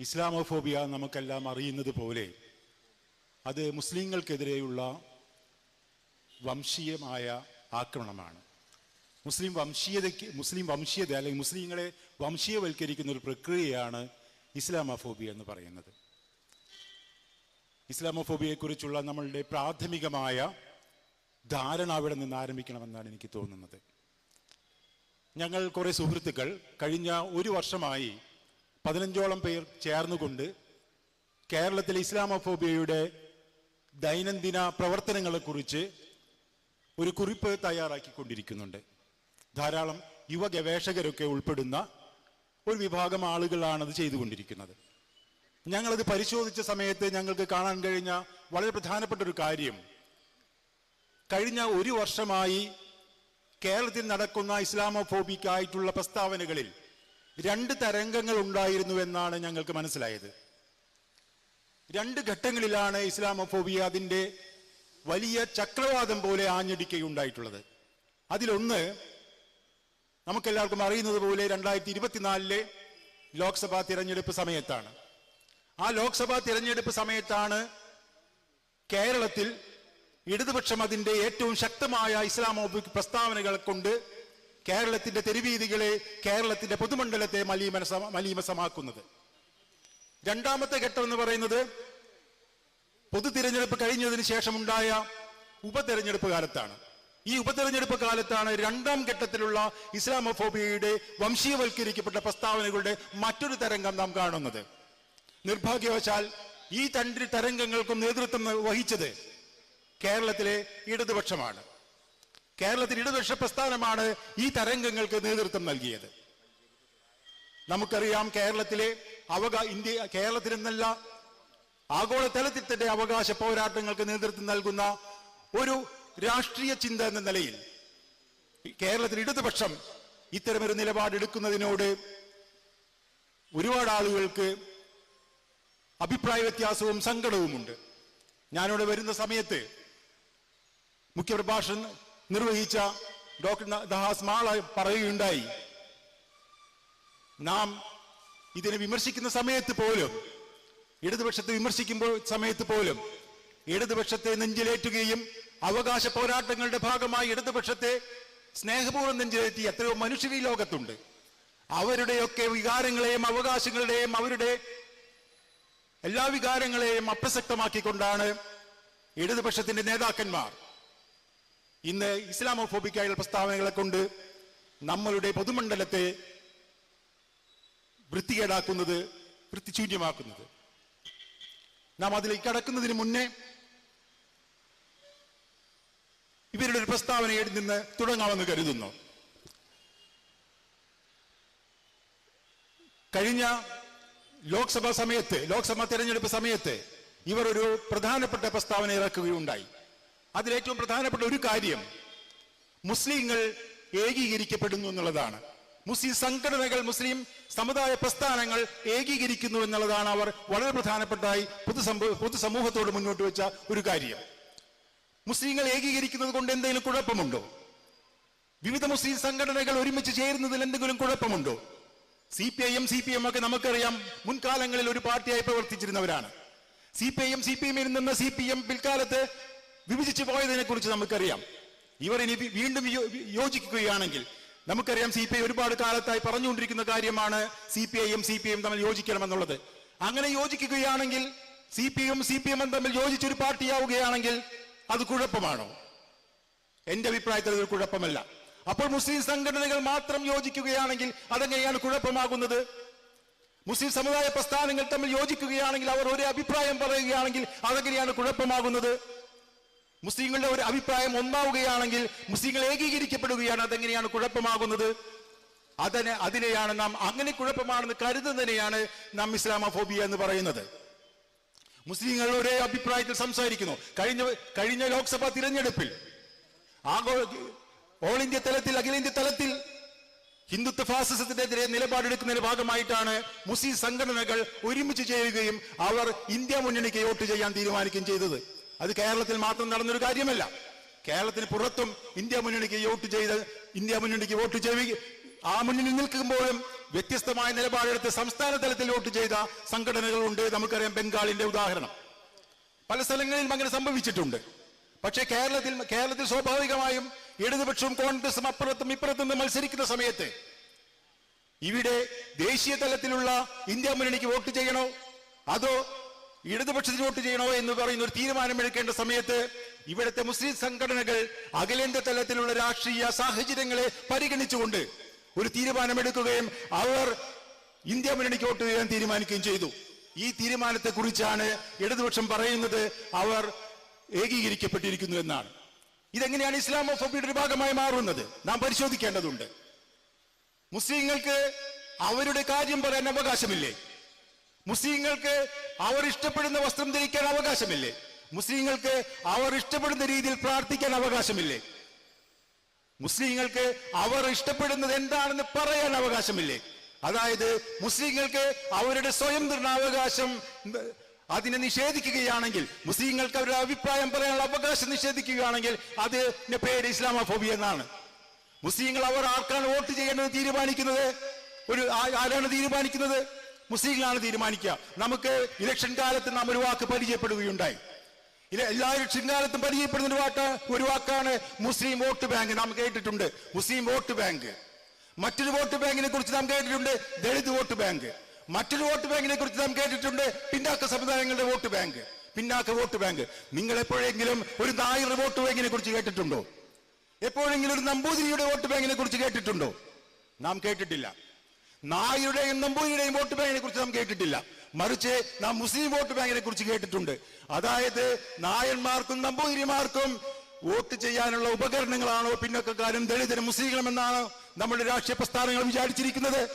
Islamophobia നമുക്കെല്ലാം അറിയുന്നത് പോലെ അത് മുസ്ലിങ്ങൾക്കെതിരെയുള്ള വംശീയമായ ആക്രമണമാണ്. മുസ്ലിം വംശീയതയ്ക്ക് മുസ്ലിം വംശീയത അല്ലെങ്കിൽ മുസ്ലിങ്ങളെ വംശീയവൽക്കരിക്കുന്ന ഒരു പ്രക്രിയയാണ് ഇസ്ലാമോഫോബിയ എന്ന് പറയുന്നത്. ഇസ്ലാമോഫോബിയയെക്കുറിച്ചുള്ള നമ്മളുടെ പ്രാഥമികമായ ധാരണ അവിടെ നിന്ന് ആരംഭിക്കണമെന്നാണ് എനിക്ക് തോന്നുന്നത്. ഞങ്ങൾ കുറേ സുഹൃത്തുക്കൾ കഴിഞ്ഞ ഒരു വർഷമായി പതിനഞ്ചോളം പേർ ചേർന്നുകൊണ്ട് കേരളത്തിലെ ഇസ്ലാമോഫോബിയയുടെ ദൈനംദിന പ്രവർത്തനങ്ങളെക്കുറിച്ച് ഒരു കുറിപ്പ് തയ്യാറാക്കിക്കൊണ്ടിരിക്കുന്നുണ്ട്. ധാരാളം യുവ ഗവേഷകരൊക്കെ ഉൾപ്പെടുന്ന ഒരു വിഭാഗം ആളുകളാണത് ചെയ്തുകൊണ്ടിരിക്കുന്നത്. ഞങ്ങളത് പരിശോധിച്ച സമയത്ത് ഞങ്ങൾക്ക് കാണാൻ കഴിഞ്ഞ വളരെ പ്രധാനപ്പെട്ട ഒരു കാര്യം. കഴിഞ്ഞ ഒരു വർഷമായി കേരളത്തിൽ നടക്കുന്ന ഇസ്ലാമോഫോബിക്കായിട്ടുള്ള പ്രസ്താവനകളിൽ രണ്ട് തരംഗങ്ങൾ ഉണ്ടായിരുന്നു എന്നാണ് ഞങ്ങൾക്ക് മനസ്സിലായത്. രണ്ട് ഘട്ടങ്ങളിലാണ് ഇസ്ലാമോഫോബിയ അതിന്റെ വലിയ ചക്രവാദം പോലെ ആഞ്ഞടിക്കുകയുണ്ടായിട്ടുള്ളത്. അതിലൊന്ന് നമുക്കെല്ലാവർക്കും അറിയുന്നത് പോലെ രണ്ടായിരത്തി ഇരുപത്തിനാലിലെ ലോക്സഭാ തിരഞ്ഞെടുപ്പ് സമയത്താണ്. ആ ലോക്സഭാ തിരഞ്ഞെടുപ്പ് സമയത്താണ് കേരളത്തിൽ ഇടതുപക്ഷം അതിന്റെ ഏറ്റവും ശക്തമായ ഇസ്ലാമോഫിക് പ്രസ്താവനകൾ കൊണ്ട് കേരളത്തിന്റെ തെരുവീതികളെ കേരളത്തിന്റെ പൊതുമണ്ഡലത്തെ മലീമനസ മലീമസമാക്കുന്നത്. രണ്ടാമത്തെ ഘട്ടം എന്ന് പറയുന്നത് പൊതു തിരഞ്ഞെടുപ്പ് കഴിഞ്ഞതിന് ശേഷമുണ്ടായ ഉപതെരഞ്ഞെടുപ്പ് കാലത്താണ്. ഈ ഉപതെരഞ്ഞെടുപ്പ് കാലത്താണ് രണ്ടാം ഘട്ടത്തിലുള്ള ഇസ്ലാമോഫോബിയയുടെ വംശീയവൽക്കരിക്കപ്പെട്ട പ്രസ്താവനകളുടെ മറ്റൊരു തരംഗം നാം കാണുന്നത്. നിർഭാഗ്യവശാൽ ഈ തണ്ടി തരംഗങ്ങൾക്കും നേതൃത്വം വഹിച്ചത് കേരളത്തിലെ ഇടതുപക്ഷമാണ്. കേരളത്തിൽ ഇടതുപക്ഷ പ്രസ്ഥാനമാണ് ഈ തരംഗങ്ങൾക്ക് നേതൃത്വം നൽകിയത്. നമുക്കറിയാം കേരളത്തിലെ അവകാ ഇന്ത്യ കേരളത്തിൽ നിന്നല്ല ആഗോളതലത്തിൽ തന്നെ അവകാശ പോരാട്ടങ്ങൾക്ക് നേതൃത്വം നൽകുന്ന ഒരു രാഷ്ട്രീയ ചിന്ത എന്ന നിലയിൽ കേരളത്തിൽ ഇടതുപക്ഷം ഇത്തരമൊരു നിലപാടെടുക്കുന്നതിനോട് ഒരുപാട് ആളുകൾക്ക് അഭിപ്രായ വ്യത്യാസവും സങ്കടവുമുണ്ട്. ഞാനിവിടെ വരുന്ന സമയത്ത് മുഖ്യപ്രഭാഷണം നിർവഹിച്ച ഡോക്ടർ ദഹാസ് മാള പറയുകയുണ്ടായി. നാം ഇതിനെ വിമർശിക്കുന്ന സമയത്ത് പോലും ഇടതുപക്ഷത്തെ വിമർശിക്കുമ്പോൾ സമയത്ത് പോലും ഇടതുപക്ഷത്തെ നെഞ്ചിലേറ്റുകയും അവകാശ പോരാട്ടങ്ങളുടെ ഭാഗമായി ഇടതുപക്ഷത്തെ സ്നേഹപൂർവം നെഞ്ചിലേറ്റി എത്രയോ മനുഷ്യർ ഈ ലോകത്തുണ്ട്. അവരുടെയൊക്കെ വികാരങ്ങളെയും അവകാശങ്ങളുടെയും അവരുടെ എല്ലാ വികാരങ്ങളെയും അപ്രസക്തമാക്കിക്കൊണ്ടാണ് ഇടതുപക്ഷത്തിന്റെ നേതാക്കന്മാർ ഇന്ന് ഇസ്ലാമോഫോബിക്കായുള്ള പ്രസ്താവനകളെ കൊണ്ട് നമ്മളുടെ പൊതുമണ്ഡലത്തെ വൃത്തികേടാക്കുന്നത് വൃത്തിശൂന്യമാക്കുന്നത്. നാം അതിലേക്ക് കടക്കുന്നതിന് മുന്നേ ഇവരുടെ ഒരു പ്രസ്താവനയിൽ നിന്ന് തുടങ്ങാമെന്ന് കരുതുന്നു. കഴിഞ്ഞ ലോക്സഭാ സമയത്ത് ലോക്സഭാ തെരഞ്ഞെടുപ്പ് സമയത്ത് ഇവർ ഒരു പ്രധാനപ്പെട്ട പ്രസ്താവന ഇറക്കുകയുണ്ടായി. അതിലേറ്റവും പ്രധാനപ്പെട്ട ഒരു കാര്യം മുസ്ലിങ്ങൾ ഏകീകരിക്കപ്പെടുന്നു എന്നുള്ളതാണ്. മുസ്ലിം സംഘടനകൾ മുസ്ലിം സമുദായ പ്രസ്ഥാനങ്ങൾ ഏകീകരിക്കുന്നു എന്നുള്ളതാണ് അവർ വളരെ പ്രധാനപ്പെട്ടതായി പൊതുസമൂഹ പൊതുസമൂഹത്തോട് മുന്നോട്ട് വെച്ച ഒരു കാര്യം. മുസ്ലിങ്ങൾ ഏകീകരിക്കുന്നത് കൊണ്ട് എന്തെങ്കിലും കുഴപ്പമുണ്ടോ? വിവിധ മുസ്ലിം സംഘടനകൾ ഒരുമിച്ച് ചേരുന്നതിൽ എന്തെങ്കിലും കുഴപ്പമുണ്ടോ? C P I M C P M ഒക്കെ നമുക്കറിയാം മുൻകാലങ്ങളിൽ ഒരു പാർട്ടിയായി പ്രവർത്തിച്ചിരുന്നവരാണ്. C P I M C P എമ്മിൽ നിന്ന് സി പി എം പിൽക്കാലത്ത് വിഭജിച്ചു പോയതിനെ കുറിച്ച് നമുക്കറിയാം. ഇവർ ഇനി വീണ്ടും യോജിക്കുകയാണെങ്കിൽ നമുക്കറിയാം സി പി ഐ ഒരുപാട് കാലത്തായി പറഞ്ഞുകൊണ്ടിരിക്കുന്ന കാര്യമാണ് സി പി ഐയും സി പി എം തമ്മിൽ യോജിക്കണമെന്നുള്ളത്. അങ്ങനെ യോജിക്കുകയാണെങ്കിൽ C P M C P എമ്മും തമ്മിൽ യോജിച്ചൊരു പാർട്ടിയാവുകയാണെങ്കിൽ അത് കുഴപ്പമാണോ? എന്റെ അഭിപ്രായത്തിൽ അതൊരു കുഴപ്പമല്ല. അപ്പോൾ മുസ്ലിം സംഘടനകൾ മാത്രം യോജിക്കുകയാണെങ്കിൽ അതെങ്ങനെയാണ് കുഴപ്പമാകുന്നത്? മുസ്ലിം സമുദായ പ്രസ്ഥാനങ്ങൾ തമ്മിൽ യോജിക്കുകയാണെങ്കിൽ അവർ ഒരു അഭിപ്രായം പറയുകയാണെങ്കിൽ അതെങ്ങനെയാണ് കുഴപ്പമാകുന്നത്? മുസ്ലിങ്ങളുടെ ഒരു അഭിപ്രായം ഒന്നാവുകയാണെങ്കിൽ മുസ്ലിങ്ങൾ ഏകീകരിക്കപ്പെടുകയാണ്. അതെങ്ങനെയാണ് കുഴപ്പമാകുന്നത്? അതിനെ അതിനെയാണ് നാം അങ്ങനെ കുഴപ്പമാണെന്ന് കരുതുന്നതിനെയാണ് നാം ഇസ്ലാമോഫോബിയ എന്ന് പറയുന്നത്. മുസ്ലിങ്ങൾ ഒരേ അഭിപ്രായത്തിൽ സംസാരിക്കുന്നു. കഴിഞ്ഞ കഴിഞ്ഞ ലോക്സഭാ തിരഞ്ഞെടുപ്പിൽ ആഗോ ഓൾ ഇന്ത്യ തലത്തിൽ അഖിലേന്ത്യ തലത്തിൽ ഹിന്ദുത്വ ഫാസിസത്തിനെതിരെ നിലപാടെടുക്കുന്നതിന്റെ ഭാഗമായിട്ടാണ് മുസ്ലിം സംഘടനകൾ ഒരുമിച്ച് ചേരുകയും അവർ ഇന്ത്യ മുന്നണിക്ക് വോട്ട് ചെയ്യാൻ തീരുമാനിക്കുകയും ചെയ്തത്. അത് കേരളത്തിൽ മാത്രം നടന്നൊരു കാര്യമല്ല. കേരളത്തിന് പുറത്തും ഇന്ത്യ മുന്നണിക്ക് വോട്ട് ചെയ്ത് ഇന്ത്യ മുന്നണിക്ക് വോട്ട് ചെയ്യുക ആ മുന്നണി നിൽക്കുമ്പോഴും വ്യത്യസ്തമായ നിലപാടെടുത്ത് സംസ്ഥാന തലത്തിൽ വോട്ട് ചെയ്ത സംഘടനകളുണ്ട്. നമുക്കറിയാം ബംഗാളിന്റെ ഉദാഹരണം. പല സ്ഥലങ്ങളിലും അങ്ങനെ സംഭവിച്ചിട്ടുണ്ട്. പക്ഷേ കേരളത്തിൽ കേരളത്തിൽ സ്വാഭാവികമായും ഇടതുപക്ഷവും കോൺഗ്രസും അപ്പുറത്തും ഇപ്പുറത്തും മത്സരിക്കുന്ന സമയത്ത് ഇവിടെ ദേശീയ തലത്തിലുള്ള ഇന്ത്യ മുന്നണിക്ക് വോട്ട് ചെയ്യണോ? അതോ ഇടതുപക്ഷത്തിന് വോട്ട് ചെയ്യണോ എന്ന് പറയുന്ന ഒരു തീരുമാനമെടുക്കേണ്ട സമയത്ത് ഇവിടുത്തെ മുസ്ലിം സംഘടനകൾ അഖിലേന്ത്യാ തലത്തിലുള്ള രാഷ്ട്രീയ സാഹചര്യങ്ങളെ പരിഗണിച്ചുകൊണ്ട് ഒരു തീരുമാനമെടുക്കുകയും അവർ ഇന്ത്യ മുന്നണിക്ക് വോട്ട് ചെയ്യാൻ തീരുമാനിക്കുകയും ചെയ്തു. ഈ തീരുമാനത്തെ കുറിച്ചാണ് ഇടതുപക്ഷം പറയുന്നത് അവർ ഏകീകരിക്കപ്പെട്ടിരിക്കുന്നു എന്നാണ്. ഇതെങ്ങനെയാണ് ഇസ്ലാമോഫോബിയുടെ ഒരു ഭാഗമായി മാറുന്നത്? നാം പരിശോധിക്കേണ്ടതുണ്ട്. മുസ്ലിങ്ങൾക്ക് അവരുടെ കാര്യം പറയാൻ അവകാശമില്ലേ? മുസ്ലിങ്ങൾക്ക് അവർ ഇഷ്ടപ്പെടുന്ന വസ്ത്രം ധരിക്കാൻ അവകാശമില്ലേ? മുസ്ലിങ്ങൾക്ക് അവർ ഇഷ്ടപ്പെടുന്ന രീതിയിൽ പ്രാർത്ഥിക്കാൻ അവകാശമില്ലേ? മുസ്ലിങ്ങൾക്ക് അവർ ഇഷ്ടപ്പെടുന്നത് എന്താണെന്ന് പറയാൻ അവകാശമില്ലേ? അതായത് മുസ്ലിങ്ങൾക്ക് അവരുടെ സ്വയം നിർണാവകാശം അതിനെ നിഷേധിക്കുകയാണെങ്കിൽ മുസ്ലിങ്ങൾക്ക് അവരുടെ അഭിപ്രായം പറയാനുള്ള അവകാശം നിഷേധിക്കുകയാണെങ്കിൽ അതിന്റെ പേര് ഇസ്ലാമോഫോബിയ എന്നാണ്. മുസ്ലിങ്ങൾ അവർ ആർക്കാണ് വോട്ട് ചെയ്യേണ്ടത് തീരുമാനിക്കുന്നത്? ഒരു ആരാണ് തീരുമാനിക്കുന്നത്? മുസ്ലിങ്ങളാണ് തീരുമാനിക്കുക. നമുക്ക് ഇലക്ഷൻ കാലത്ത് നാം ഒരു വാക്ക് പരിചയപ്പെടുകയുണ്ടായി. എല്ലാ ഇലക്ഷൻ കാലത്തും പരിചയപ്പെടുന്ന ഒരു വാക്ക് ഒരു വാക്കാണ് മുസ്ലിം വോട്ട് ബാങ്ക് നാം കേട്ടിട്ടുണ്ട്. മുസ്ലിം വോട്ട് ബാങ്ക്. മറ്റൊരു വോട്ട് ബാങ്കിനെ കുറിച്ച് നാം കേട്ടിട്ടുണ്ട് ദളിത് വോട്ട് ബാങ്ക്. മറ്റൊരു വോട്ട് ബാങ്കിനെ കുറിച്ച് നാം കേട്ടിട്ടുണ്ട് പിന്നാക്ക സമുദായങ്ങളുടെ വോട്ട് ബാങ്ക്. പിന്നാക്ക വോട്ട് ബാങ്ക്. നിങ്ങൾ എപ്പോഴെങ്കിലും ഒരു നായർ വോട്ട് ബാങ്കിനെ കുറിച്ച് കേട്ടിട്ടുണ്ടോ? എപ്പോഴെങ്കിലും ഒരു നമ്പൂതിരിയുടെ വോട്ട് ബാങ്കിനെ കുറിച്ച് കേട്ടിട്ടുണ്ടോ? നാം കേട്ടിട്ടില്ല. നായരുടെയും നമ്പൂരിയുടെയും വോട്ട് ബാങ്കിനെ കുറിച്ച് നാം കേട്ടിട്ടില്ല. മറിച്ച് നാം മുസ്ലിം വോട്ട് ബാങ്കിനെ കുറിച്ച് കേട്ടിട്ടുണ്ട്. അതായത് നായന്മാർക്കും നമ്പൂതിരിമാർക്കും വോട്ട് ചെയ്യാനുള്ള ഉപകരണങ്ങളാണോ പിന്നൊക്കെക്കാരും ദളിതരും മുസ്ലിങ്ങളും എന്നാണ് നമ്മുടെ രാഷ്ട്രീയ പ്രസ്ഥാനങ്ങൾ വിചാരിച്ചിരിക്കുന്നത്?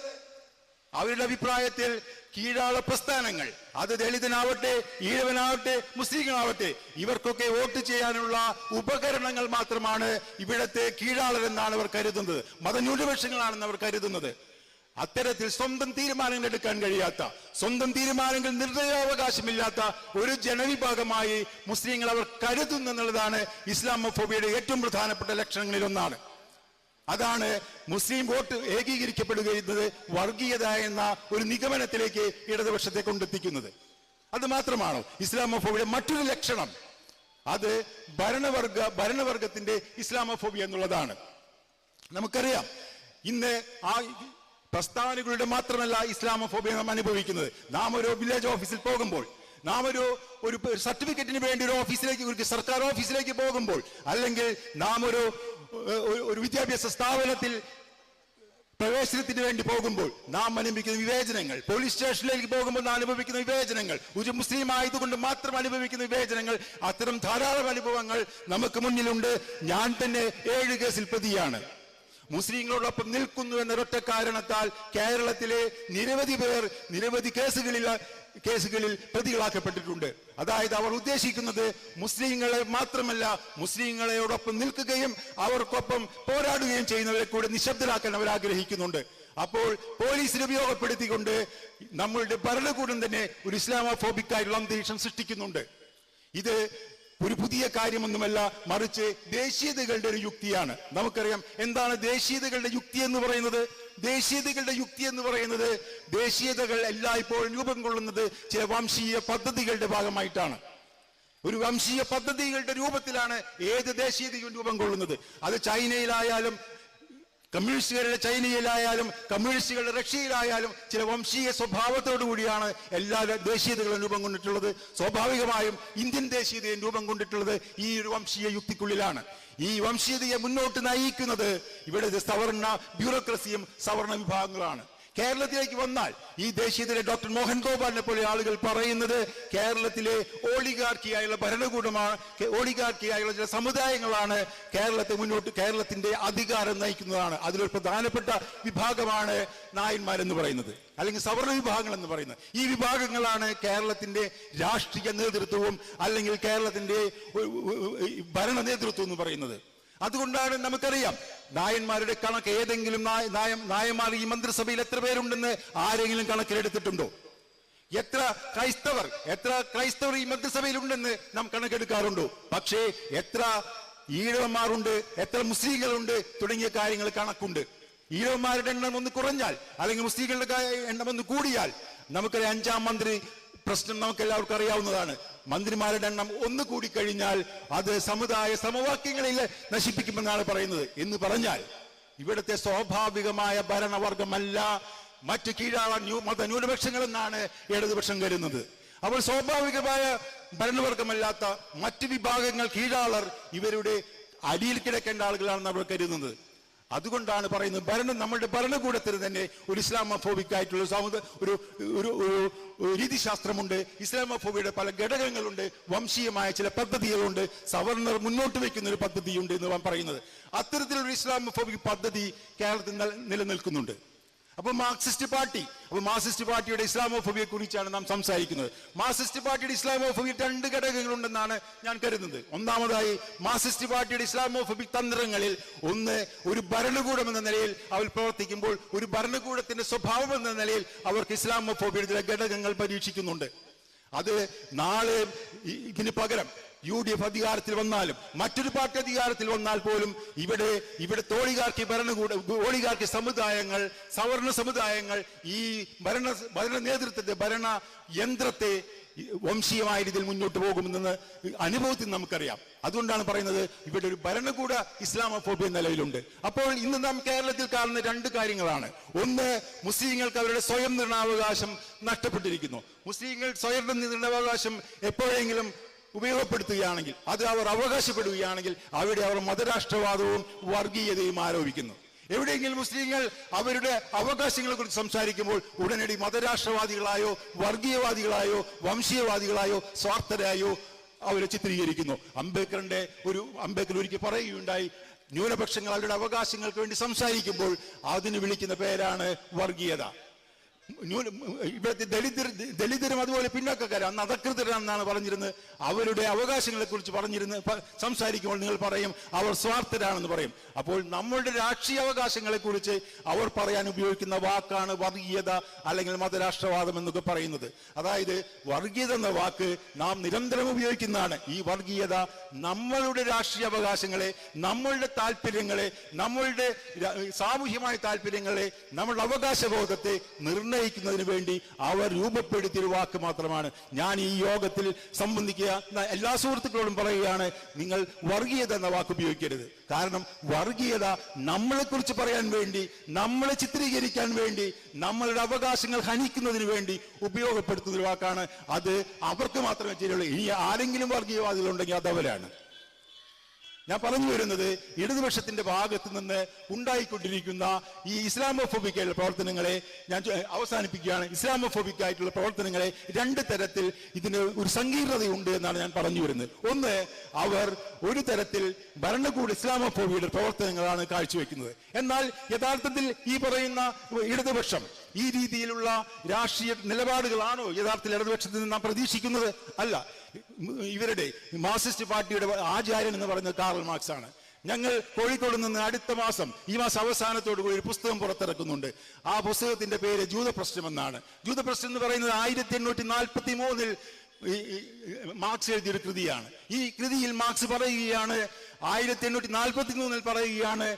അവരുടെ അഭിപ്രായത്തിൽ കീഴാള പ്രസ്ഥാനങ്ങൾ. അത് ദളിതനാവട്ടെ ഈഴവനാവട്ടെ മുസ്ലിങ്ങളാവട്ടെ ഇവർക്കൊക്കെ വോട്ട് ചെയ്യാനുള്ള ഉപകരണങ്ങൾ മാത്രമാണ് ഇവിടത്തെ കീഴാളരെന്നാണ് അവർ കരുതുന്നത്. മതന്യൂനപക്ഷങ്ങളാണെന്ന് അവർ കരുതുന്നത്. അത്തരത്തിൽ സ്വന്തം തീരുമാനങ്ങൾ എടുക്കാൻ കഴിയാത്ത സ്വന്തം തീരുമാനങ്ങൾ നിർണയാവകാശമില്ലാത്ത ഒരു ജനവിഭാഗമായി മുസ്ലിങ്ങൾ അവർ കരുതുന്നു എന്നുള്ളതാണ് ഇസ്ലാമോഫോബിയയുടെ ഏറ്റവും പ്രധാനപ്പെട്ട ലക്ഷണങ്ങളിൽ ഒന്നാണ് അതാണ് മുസ്ലിം വോട്ട് ഏകീകരിക്കപ്പെടുകയുന്നത് വർഗീയത എന്ന ഒരു നിഗമനത്തിലേക്ക് ഇടതുപക്ഷത്തെ കൊണ്ടെത്തിക്കുന്നത്. അത് മാത്രമാണോ ഇസ്ലാമോഫോബിയുടെ മറ്റൊരു ലക്ഷണം. അത് ഭരണവർഗ ഭരണവർഗത്തിന്റെ ഇസ്ലാമോഫോബിയ എന്നുള്ളതാണ്. നമുക്കറിയാം ഇന്ന് ആ പ്രസ്താവനകളുടെ മാത്രമല്ല ഇസ്ലാമോഫോബിയ നാം അനുഭവിക്കുന്നത്. നാം ഒരു വില്ലേജ് ഓഫീസിൽ പോകുമ്പോൾ നാം ഒരു ഒരു സർട്ടിഫിക്കറ്റിന് വേണ്ടി ഒരു ഓഫീസിലേക്ക് ഒരു സർക്കാർ ഓഫീസിലേക്ക് പോകുമ്പോൾ അല്ലെങ്കിൽ നാം ഒരു ഒരു- വിദ്യാഭ്യാസ സ്ഥാപനത്തിൽ പ്രവേശനത്തിന് വേണ്ടി പോകുമ്പോൾ നാം അനുഭവിക്കുന്ന വിവേചനങ്ങൾ പോലീസ് സ്റ്റേഷനിലേക്ക് പോകുമ്പോൾ നാം അനുഭവിക്കുന്ന വിവേചനങ്ങൾ ഒരു മുസ്ലിം ആയതുകൊണ്ട് മാത്രം അനുഭവിക്കുന്ന വിവേചനങ്ങൾ അത്തരം ധാരാളം അനുഭവങ്ങൾ നമുക്ക് മുന്നിലുണ്ട്. ഞാൻ തന്നെ ഏഴ് കേസിൽ പ്രതിയാണ്. മുസ്ലിങ്ങളോടൊപ്പം നിൽക്കുന്നു എന്നൊരൊറ്റ കാരണത്താൽ കേരളത്തിലെ നിരവധി പേർ നിരവധി കേസുകളിൽ കേസുകളിൽ പ്രതികളാക്കപ്പെട്ടിട്ടുണ്ട്. അതായത് അവർ ഉദ്ദേശിക്കുന്നത് മുസ്ലിങ്ങളെ മാത്രമല്ല മുസ്ലിങ്ങളെയോടൊപ്പം നിൽക്കുകയും അവർക്കൊപ്പം പോരാടുകയും ചെയ്യുന്നവരെ കൂടെ നിശബ്ദരാക്കാൻ അവർ ആഗ്രഹിക്കുന്നുണ്ട് അപ്പോൾ പോലീസിനെ ഉപയോഗപ്പെടുത്തിക്കൊണ്ട് നമ്മളുടെ ഭരണകൂടം തന്നെ ഒരു ഇസ്ലാമോഫോബിക് അന്തരീക്ഷം സൃഷ്ടിക്കുന്നുണ്ട്. ഇത് ഒരു പുതിയ കാര്യമൊന്നുമല്ല മറിച്ച് ദേശീയതകളുടെ ഒരു യുക്തിയാണ്. നമുക്കറിയാം എന്താണ് ദേശീയതകളുടെ യുക്തി എന്ന് പറയുന്നത്? ദേശീയതകളുടെ യുക്തി എന്ന് പറയുന്നത് ദേശീയതകൾ എല്ലായ്പ്പോഴും രൂപം കൊള്ളുന്നത് ചില വംശീയ പദ്ധതികളുടെ ഭാഗമായിട്ടാണ്. ഒരു വംശീയ പദ്ധതികളുടെ രൂപത്തിലാണ് ഏത് ദേശീയതയും രൂപം കൊള്ളുന്നത്. അത് ചൈനയിലായാലും കമ്മ്യൂണിസ്റ്റുകളുടെ ചൈനയിലായാലും കമ്മ്യൂണിസ്റ്റുകളുടെ റഷ്യയിലായാലും ചില വംശീയ സ്വഭാവത്തോടു കൂടിയാണ് എല്ലാ ദേശീയതകളും രൂപം കൊണ്ടിട്ടുള്ളത്. സ്വാഭാവികമായും ഇന്ത്യൻ ദേശീയതയും രൂപം കൊണ്ടിട്ടുള്ളത് ഈ ഒരു വംശീയ യുക്തിക്കുള്ളിലാണ്. ഈ വംശീയതയെ മുന്നോട്ട് നയിക്കുന്നത് ഇവിടെ സവർണ ബ്യൂറോക്രസിയും സവർണ വിഭാഗങ്ങളാണ്. കേരളത്തിലേക്ക് വന്നാൽ ഈ ദേശീയത്തിലെ ഡോക്ടർ മോഹൻ ഗോപാലിനെ പോലെ ആളുകൾ പറയുന്നത് കേരളത്തിലെ ഓളിഗാർക്കിയായുള്ള ഭരണകൂടമാണ് ഓളികാർക്കിയായുള്ള ചില സമുദായങ്ങളാണ് കേരളത്തെ മുന്നോട്ട് കേരളത്തിന്റെ അധികാരം നയിക്കുന്നതാണ്. അതിലൊരു പ്രധാനപ്പെട്ട വിഭാഗമാണ് നായന്മാരെന്ന് പറയുന്നത്. അല്ലെങ്കിൽ സവർണ വിഭാഗങ്ങൾ എന്ന് പറയുന്നത്. ഈ വിഭാഗങ്ങളാണ് കേരളത്തിന്റെ രാഷ്ട്രീയ നേതൃത്വവും അല്ലെങ്കിൽ കേരളത്തിന്റെ ഭരണ നേതൃത്വം എന്ന് പറയുന്നത്. അതുകൊണ്ടാണ് നമുക്കറിയാം നായന്മാരുടെ കണക്ക് ഏതെങ്കിലും നായ- നായ- നായന്മാർ ഈ മന്ത്രിസഭയിൽ എത്ര പേരുണ്ടെന്ന് ആരെങ്കിലും കണക്കിലെടുത്തിട്ടുണ്ടോ? എത്ര ക്രൈസ്തവർ എത്ര ക്രൈസ്തവർ ഈ മന്ത്രിസഭയിൽ ഉണ്ടെന്ന് നാം കണക്കെടുക്കാറുണ്ടോ? പക്ഷേ എത്ര ഈഴവന്മാരുണ്ട് എത്ര മുസ്ലിങ്ങളുണ്ട് തുടങ്ങിയ കാര്യങ്ങൾ കണക്കുണ്ട്. ഈഴവന്മാരുടെ എണ്ണം ഒന്ന് കുറഞ്ഞാൽ അല്ലെങ്കിൽ മുസ്ലിങ്ങളുടെ എണ്ണം ഒന്ന് കൂടിയാൽ നമുക്കൊരു അഞ്ചാം മന്ത്രി പ്രശ്നം നമുക്ക് എല്ലാവർക്കും അറിയാവുന്നതാണ്. മന്ത്രിമാരുടെ എണ്ണം ഒന്ന് കൂടിക്കഴിഞ്ഞാൽ അത് സമുദായ സമവാക്യങ്ങളിൽ നശിപ്പിക്കുമെന്നാണ് പറയുന്നത്. എന്ന് പറഞ്ഞാൽ ഇവിടുത്തെ സ്വാഭാവികമായ ഭരണവർഗമല്ല മറ്റ് കീഴാള ന്യൂ മത ന്യൂനപക്ഷങ്ങളെന്നാണ് ഇടതുപക്ഷം കരുതുന്നത്. അപ്പോൾ സ്വാഭാവികമായ ഭരണവർഗമല്ലാത്ത മറ്റ് വിഭാഗങ്ങൾ കീഴാളർ ഇവരുടെ അടിയിൽ കിടക്കേണ്ട ആളുകളാണെന്ന് അവർ കരുതുന്നത്. അതുകൊണ്ടാണ് പറയുന്നത് ഭരണം നമ്മുടെ ഭരണകൂടത്തിന് തന്നെ ഒരു ഇസ്ലാമഫോബിക് ആയിട്ടുള്ള സമുദ ഒരു ഒരു ഒരു രീതിശാസ്ത്രമുണ്ട്. ഇസ്ലാമഫോബിയുടെ പല ഘടകങ്ങളുണ്ട്. വംശീയമായ ചില പദ്ധതികളുണ്ട്. സവർണർ മുന്നോട്ട് വയ്ക്കുന്ന ഒരു പദ്ധതിയുണ്ട് എന്ന് പറയുന്നത്. അത്തരത്തിലൊരു ഇസ്ലാമഫോബിക് പദ്ധതി കേരളത്തിൽ നിലനിൽക്കുന്നുണ്ട്. അപ്പൊ മാർക്സിസ്റ്റ് പാർട്ടി അപ്പൊ മാർക്സിസ്റ്റ് പാർട്ടിയുടെ ഇസ്ലാമോഫോബിയെ കുറിച്ചാണ് നാം സംസാരിക്കുന്നത്. മാർക്സിസ്റ്റ് പാർട്ടിയുടെ ഇസ്ലാമോഫോബി രണ്ട് ഘടകങ്ങളുണ്ടെന്നാണ് ഞാൻ കരുതുന്നത്. ഒന്നാമതായി മാർക്സിസ്റ്റ് പാർട്ടിയുടെ ഇസ്ലാമോഫോബിക് തന്ത്രങ്ങളിൽ ഒന്ന് ഒരു ഭരണകൂടം എന്ന നിലയിൽ അവർ പ്രവർത്തിക്കുമ്പോൾ ഒരു ഭരണകൂടത്തിന്റെ സ്വഭാവം എന്ന നിലയിൽ അവർക്ക് ഇസ്ലാമോഫോബിയുടെ ചില ഘടകങ്ങൾ പരീക്ഷിക്കുന്നുണ്ട്. അത് നാളെ ഇതിന് പകരം യു ഡി എഫ് അധികാരത്തിൽ വന്നാലും മറ്റൊരു പാർട്ടി അധികാരത്തിൽ വന്നാൽ പോലും ഇവിടെ ഇവിടെ തോളികാർക്ക് ഭരണകൂട ഓളികാർക്ക് സമുദായങ്ങൾ സവർണ സമുദായങ്ങൾ ഈ ഭരണ ഭരണ നേതൃത്വത്തെ ഭരണ യന്ത്രത്തെ വംശീയമായ രീതിയിൽ മുന്നോട്ട് പോകുമെന്ന് അനുഭവത്തിൽ നമുക്കറിയാം. അതുകൊണ്ടാണ് പറയുന്നത് ഇവിടെ ഒരു ഭരണകൂട ഇസ്ലാമോഫോബിയ നിലവിലുണ്ട്. അപ്പോൾ ഇന്ന് നാം കേരളത്തിൽ കാണുന്ന രണ്ട് കാര്യങ്ങളാണ്. ഒന്ന് മുസ്ലിങ്ങൾക്ക് അവരുടെ സ്വയം നിർണാവകാശം നഷ്ടപ്പെട്ടിരിക്കുന്നു. മുസ്ലിങ്ങൾ സ്വയം നിർണാവകാശം എപ്പോഴെങ്കിലും ഉപയോഗപ്പെടുത്തുകയാണെങ്കിൽ അത് അവർ അവകാശപ്പെടുകയാണെങ്കിൽ അവിടെ അവർ മതരാഷ്ട്രവാദവും വർഗീയതയും ആരോപിക്കുന്നു. എവിടെയെങ്കിലും മുസ്ലിങ്ങൾ അവരുടെ അവകാശങ്ങളെ കുറിച്ച് സംസാരിക്കുമ്പോൾ ഉടനടി മതരാഷ്ട്രവാദികളായോ വർഗീയവാദികളായോ വംശീയവാദികളായോ സ്വാർത്ഥരായോ അവരെ ചിത്രീകരിക്കുന്നു. അംബേദ്കറിന്റെ ഒരു അംബേദ്കർ ഒരിക്കൽ പറയുകയുണ്ടായി ന്യൂനപക്ഷങ്ങൾ അവരുടെ അവകാശങ്ങൾക്ക് വേണ്ടി സംസാരിക്കുമ്പോൾ അതിന് വിളിക്കുന്ന പേരാണ് വർഗീയത. ദളിതർ ദളിതരും അതുപോലെ പിന്നോക്കക്കാരും അന്ന് അധകൃതരാണെന്നാണ് പറഞ്ഞിരുന്നത്. അവരുടെ അവകാശങ്ങളെ കുറിച്ച് പറഞ്ഞിരുന്ന് സംസാരിക്കുമ്പോൾ നിങ്ങൾ പറയും അവർ സ്വാർത്ഥരാണെന്ന് പറയും. അപ്പോൾ നമ്മളുടെ രാഷ്ട്രീയ അവകാശങ്ങളെ കുറിച്ച് അവർ പറയാൻ ഉപയോഗിക്കുന്ന വാക്കാണ് വർഗീയത അല്ലെങ്കിൽ മതരാഷ്ട്രവാദം എന്നൊക്കെ പറയുന്നത്. അതായത് വർഗീയത എന്ന വാക്ക് നാം നിരന്തരം ഉപയോഗിക്കുന്നതാണ്. ഈ വർഗീയത നമ്മളുടെ രാഷ്ട്രീയ അവകാശങ്ങളെ നമ്മളുടെ താല്പര്യങ്ങളെ നമ്മളുടെ സാമൂഹ്യമായ താല്പര്യങ്ങളെ നമ്മളുടെ അവകാശബോധത്തെ നിർണയിക്കുന്നതിന് വേണ്ടി അവർ രൂപപ്പെടുത്തിയ വാക്ക് മാത്രമാണ്. ഞാൻ ഈ യോഗത്തിൽ സംബന്ധിക്കുക എല്ലാ സുഹൃത്തുക്കളോടും പറയുകയാണ് നിങ്ങൾ വർഗീയത എന്ന വാക്ക് ഉപയോഗിക്കരുത്. കാരണം വർഗീയത നമ്മളെക്കുറിച്ച് പറയാൻ വേണ്ടി നമ്മളെ ചിത്രീകരിക്കാൻ വേണ്ടി നമ്മളുടെ അവകാശങ്ങൾ ഹനിക്കുന്നതിന് വേണ്ടി ഉപയോഗപ്പെടുത്തുന്ന ഒരു വാക്കാണ്. അത് അവർക്ക് മാത്രമേ ശരിയുള്ളൂ ഇനി ആരെങ്കിലും വർഗീയവാദികളുണ്ടെങ്കിൽ അതവരാണ് ഞാൻ പറഞ്ഞു വരുന്നത് ഇടതുപക്ഷത്തിന്റെ ഭാഗത്ത് നിന്ന് ഉണ്ടായിക്കൊണ്ടിരിക്കുന്ന ഈ ഇസ്ലാമോഫോബിക് പ്രവർത്തനങ്ങളെ ഞാൻ അവസാനിപ്പിക്കുകയാണ്. ഇസ്ലാമോഫോബിക് ആയിട്ടുള്ള പ്രവർത്തനങ്ങളെ രണ്ട് തരത്തിൽ ഇതിന് ഒരു സങ്കീർണതയുണ്ട് എന്നാണ് ഞാൻ പറഞ്ഞു വരുന്നത്. ഒന്ന് അവർ ഒരു തരത്തിൽ ഭരണകൂട ഇസ്ലാമോഫോബിയുടെ പ്രവർത്തനങ്ങളാണ് കാഴ്ചവെക്കുന്നത്. എന്നാൽ യഥാർത്ഥത്തിൽ ഈ പറയുന്ന ഇടതുപക്ഷം ഈ രീതിയിലുള്ള രാഷ്ട്രീയ നിലപാടുകളാണോ യഥാർത്ഥത്തിൽ ഇടതുപക്ഷത്തിൽ നിന്ന് നാം പ്രതീക്ഷിക്കുന്നത്? അല്ല. ഇവരുടെ മാർസിസ്റ്റ് പാർട്ടിയുടെ ആചാര്യൻ എന്ന് പറയുന്നത് കാറൽ മാർക്സ് ആണ്. ഞങ്ങൾ കോഴിക്കോട് നിന്ന് അടുത്ത മാസം ഈ മാസം അവസാനത്തോടു കൂടി ഒരു പുസ്തകം പുറത്തിറക്കുന്നുണ്ട്. ആ പുസ്തകത്തിന്റെ പേര് ജൂതപ്രശ്നം എന്നാണ്. ജൂതപ്രശ്നം എന്ന് പറയുന്നത് ആയിരത്തി എണ്ണൂറ്റി നാൽപ്പത്തി മൂന്നിൽ മാർക്സ് എഴുതിയൊരു കൃതിയാണ്. ഈ കൃതിയിൽ മാർക്സ് പറയുകയാണ് ആയിരത്തി എണ്ണൂറ്റി നാൽപ്പത്തി മൂന്നിൽ പറയുകയാണ്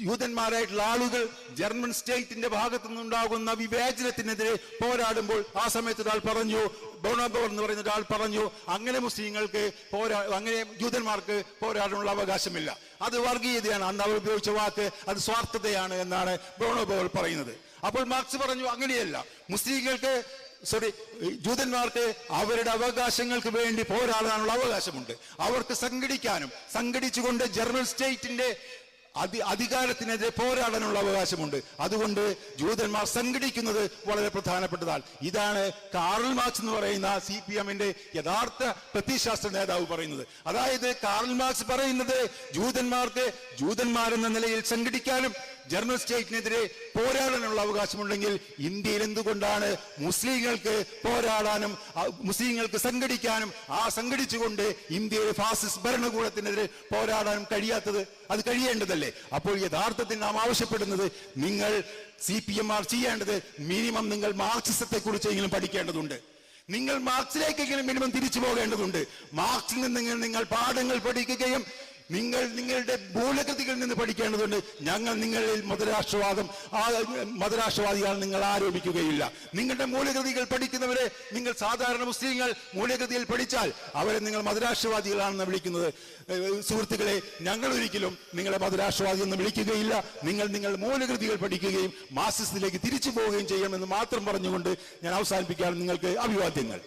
യൂതന്മാരായിട്ടുള്ള ആളുകൾ ജർമ്മൻ സ്റ്റേറ്റിന്റെ ഭാഗത്തു നിന്നുണ്ടാകുന്ന വിവേചനത്തിനെതിരെ പോരാടുമ്പോൾ ആ സമയത്ത് ഒരാൾ പറഞ്ഞു ബോണോബോർ എന്ന് പറയുന്ന ഒരാൾ പറഞ്ഞു അങ്ങനെ മുസ്ലിങ്ങൾക്ക് പോരാ അങ്ങനെ ജൂതന്മാർക്ക് പോരാടാനുള്ള അവകാശമില്ല. അത് വർഗീയതയാണ് അന്ന് അവർ ഉപയോഗിച്ച വാക്ക് അത് സ്വാർത്ഥതയാണ് എന്നാണ് ബോണോബോർ പറയുന്നത്. അപ്പോൾ മാർക്സ് പറഞ്ഞു അങ്ങനെയല്ല. മുസ്ലിങ്ങൾക്ക് സോറി ജൂതന്മാർക്ക് അവരുടെ അവകാശങ്ങൾക്ക് വേണ്ടി പോരാടാനുള്ള അവകാശമുണ്ട്. അവർക്ക് സംഘടിക്കാനും സംഘടിച്ചുകൊണ്ട് ജർമ്മൻ സ്റ്റേറ്റിന്റെ അധി അധികാരത്തിനെതിരെ പോരാടാനുള്ള അവകാശമുണ്ട്. അതുകൊണ്ട് ജൂതന്മാർ സംഘടിക്കുന്നത് വളരെ പ്രധാനപ്പെട്ടതാണ്. ഇതാണ് കാറൽ മാർക്സ് എന്ന് പറയുന്ന സി പി എമ്മിന്റെ യഥാർത്ഥ പ്രത്യശാസ്ത്ര നേതാവ് പറയുന്നത്. അതായത് കാറൽ മാർക്സ് പറയുന്നത് ജൂതന്മാർക്ക് ജൂതന്മാരെന്ന നിലയിൽ സംഘടിക്കാനും ജർമ്മൻ സ്റ്റേറ്റിനെതിരെ പോരാടാനുള്ള അവകാശമുണ്ടെങ്കിൽ ഇന്ത്യയിൽ എന്തുകൊണ്ടാണ് മുസ്ലിങ്ങൾക്ക് പോരാടാനും മുസ്ലിങ്ങൾക്ക് സംഘടിക്കാനും ആ സംഘടിച്ചുകൊണ്ട് ഇന്ത്യയിലെ ഫാസിസ്റ്റ് ഭരണകൂടത്തിനെതിരെ പോരാടാനും കഴിയാത്തത്? അത് കഴിയേണ്ടതല്ലേ? അപ്പോൾ യഥാർത്ഥത്തിൽ നാം ആവശ്യപ്പെടുന്നത് നിങ്ങൾ സി പി എം ആർ ചെയ്യേണ്ടത് മിനിമം നിങ്ങൾ മാർക്സിസത്തെ കുറിച്ചെങ്കിലും പഠിക്കേണ്ടതുണ്ട്. നിങ്ങൾ മാർക്സിലേക്കെങ്കിലും മിനിമം തിരിച്ചു പോകേണ്ടതുണ്ട്. മാർക്സിൽ നിന്ന് നിങ്ങൾ പാഠങ്ങൾ പഠിക്കുകയും നിങ്ങൾ നിങ്ങളുടെ മൂലകൃതികളിൽ നിന്ന് പഠിക്കേണ്ടതുണ്ട്. ഞങ്ങൾ നിങ്ങളിൽ മതരാഷ്ട്രവാദം ആ മതരാഷ്ട്രവാദികൾ നിങ്ങൾ ആരോപിക്കുകയില്ല. നിങ്ങളുടെ മൂലകൃതികൾ പഠിക്കുന്നവരെ നിങ്ങൾ സാധാരണ മുസ്ലിങ്ങൾ മൂലകൃതിയിൽ പഠിച്ചാൽ അവരെ നിങ്ങൾ മതരാഷ്ട്രവാദികളാണെന്ന് വിളിക്കുന്നത്. സുഹൃത്തുക്കളെ ഞങ്ങൾ ഒരിക്കലും നിങ്ങളെ മതരാഷ്ട്രവാദി എന്ന് വിളിക്കുകയില്ല. നിങ്ങൾ നിങ്ങൾ മൂലകൃതികൾ പഠിക്കുകയും മാർസിസത്തിലേക്ക് തിരിച്ചു പോവുകയും ചെയ്യണമെന്ന് മാത്രം പറഞ്ഞുകൊണ്ട് ഞാൻ അവസാനിപ്പിക്കാൻ നിങ്ങൾക്ക് അഭിവാദ്യങ്ങൾ.